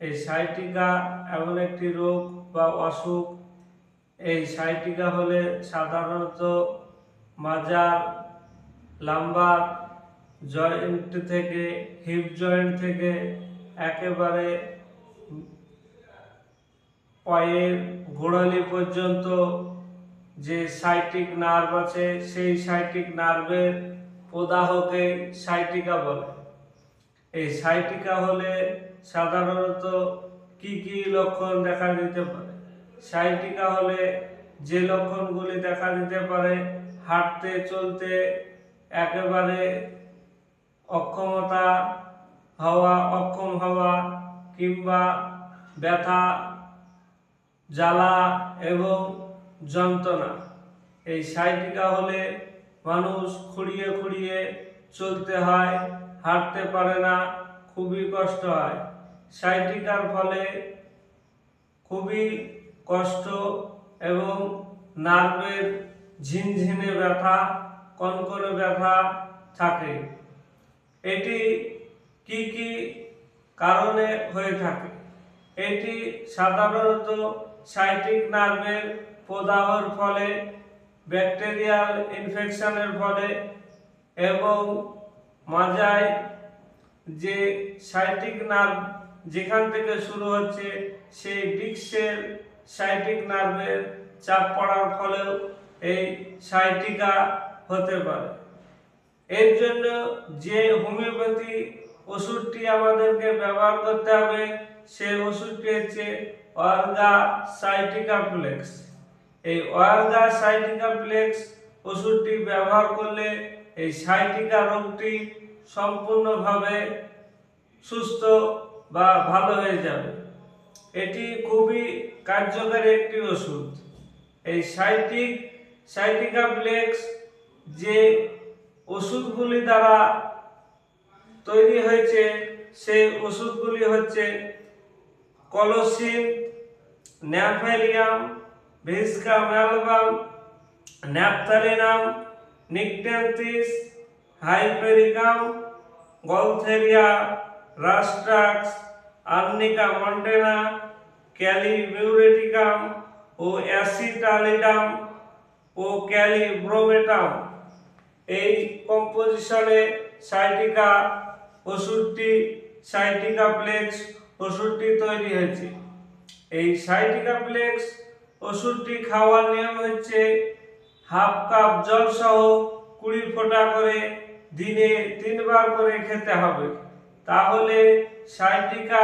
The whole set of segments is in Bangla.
এই সাইটিকা এমন একটি রোগ বা অসুখ। এই সাইটিকা হলে সাধারণত মাজার লাম্বার জয়েন্ট থেকে হিপ জয়েন্ট থেকে, একেবারে পায়ের গোড়ালি পর্যন্ত যে সাইটিক নার্ভ আছে, সেই সাইটিক নার্ভের প্রদাহকে সাইটিকা বলে। এই সাইটিকা হলে সাধারণত কি কি লক্ষণ দেখা দিতে পারে? সাইটিকা হলে যে লক্ষণগুলি দেখা দিতে পারে, হাঁটতে, চলতে, একেবারে অক্ষমতা হওয়া, অক্ষম হওয়া, কিংবা ব্যথা, জ্বালা এবং যন্ত্রণা। এই সাইটিকা হলে মানুষ খুঁড়িয়ে খুঁড়িয়ে চলতে হয়, হাঁটতে পারে না, খুবই কষ্ট হয়। সাইটিকার ফলে খুবই কষ্ট এবং নার্ভের ঝিনঝিনে ব্যথা, কনকনে ব্যথা থাকে। এটি কি কি কারণে হয়ে থাকে? এটি সাধারণত সাইটিক নার্ভের প্রদাহর ফলে, ব্যাকটেরিয়াল ইনফেকশনের ফলে এবং মাজায় যে সাইটিক নার্ভ যেখান থেকে শুরু হচ্ছে, সেই ডিক্সের সাইটিক নার্ভের চাপ পড়ার ফলেও এই সাইটিকা হতে পারে। এর জন্য যে হোমিওপ্যাথি ওষুধটি আমাদেরকে ব্যবহার করতে হবে, সেই ওষুধটি হচ্ছে অর্গা সাইটিকা ফ্লেক্স এই অর্গা সাইটিকা ফ্লেক্স ওষুধটি ব্যবহার করলে এই সাইটিকা রোগটি সম্পূর্ণভাবে সুস্থ বা ভালো হয়ে যাবে। এটি খুবই কার্যকারী একটি ওষুধ। এই সাইটিক, সাইটিকা ফ্লেক্স যে ওষুধগুলি দ্বারা তৈরি হয়েছে, সেই ওষুধগুলি হচ্ছে colocynth, gnaphalium, viscum, album, naphthalinum nyctanthes hypericum, gaultheria, rhus tox, arnica montana kali muriaticum ও অ্যাসিটালিডাম ও ক্যালিব্রোমেটাম। এই কম্পোজিশনে সাইটিকা ওষুধটি, সাইটিকা প্লেক্স ওষুধটি তৈরি হয়েছে। এই সাইটিকা প্লেক্স ওষুধটি খাওয়ার নিয়ম হচ্ছে হাফ কাপ জল সহ কুড়ি ফোঁটা করে দিনে তিনবার করে খেতে হবে। তাহলে সাইটিকা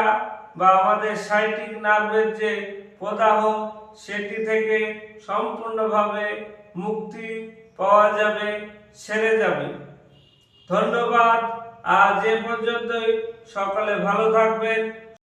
বা আমাদের সাইটিক নার্ভের যে প্রদাহ, সেটি থেকে সম্পূর্ণভাবে মুক্তি পাওয়া যাবে, সেরে যাবে। ধন্যবাদ। আজ এ পর্যন্তই। সকালে ভালো থাকবেন।